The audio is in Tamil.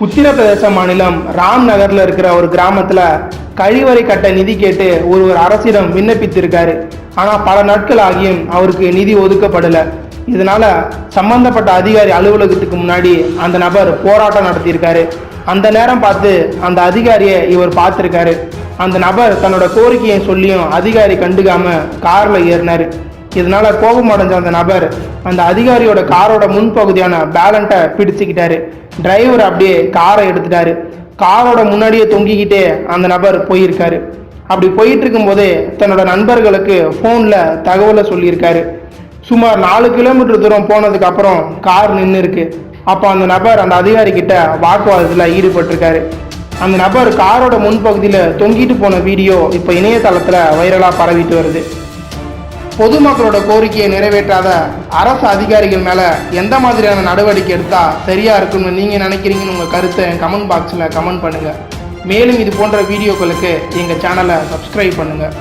உத்தரப்பிரதேச மாநிலம் ராம் நகர்ல இருக்கிற ஒரு கிராமத்துல கழிவறை கட்ட நிதி கேட்டு ஒருவர் அரசிடம் விண்ணப்பித்திருக்காரு. ஆனா பல நாட்கள் ஆகியும் அவருக்கு நிதி ஒதுக்கப்படல. இதனால சம்பந்தப்பட்ட அதிகாரி அலுவலகத்துக்கு முன்னாடி அந்த நபர் போராட்டம் நடத்தியிருக்காரு. அந்த நேரம் பார்த்து அந்த அதிகாரியை இவர் பார்த்துருக்காரு. அந்த நபர் தன்னோட கோரிக்கையை சொல்லியும் அதிகாரி கண்டுக்காம கார்ல ஏறினாரு. இதனால கோபம் அடைஞ்ச அந்த நபர் அந்த அதிகாரியோட காரோட முன்பகுதியான பேலண்ட்டை பிடிச்சிக்கிட்டாரு. டிரைவர் அப்படியே காரை எடுத்துட்டாரு. காரோட முன்னாடியே தொங்கிக்கிட்டே அந்த நபர் போயிருக்காரு. அப்படி போயிட்டு இருக்கும்போதே தன்னோட நண்பர்களுக்கு ஃபோனில் தகவலை சொல்லியிருக்காரு. சுமார் நாலு கிலோமீட்டர் தூரம் போனதுக்கு அப்புறம் கார் நின்று இருக்கு அப்போ அந்த நபர் அந்த அதிகாரி கிட்ட வாக்குவாதத்தில் ஈடுபட்டிருக்காரு. அந்த நபர் காரோட முன்பகுதியில் தொங்கிட்டு போன வீடியோ இப்போ இணையதளத்தில் வைரலாக பரவிட்டு வருது. பொதுமக்களோட கோரிக்கையை நிறைவேற்றாத அரசு அதிகாரிகள் மேலே எந்த மாதிரியான நடவடிக்கை எடுத்தால் சரியாக இருக்கும்னு நீங்கள் நினைக்கிறீங்கன்னு உங்கள் கருத்தை கமெண்ட் பாக்ஸில் கமெண்ட் பண்ணுங்கள் மேலும் இது போன்ற வீடியோக்களுக்கு எங்கள் சேனலை சப்ஸ்கிரைப் பண்ணுங்கள்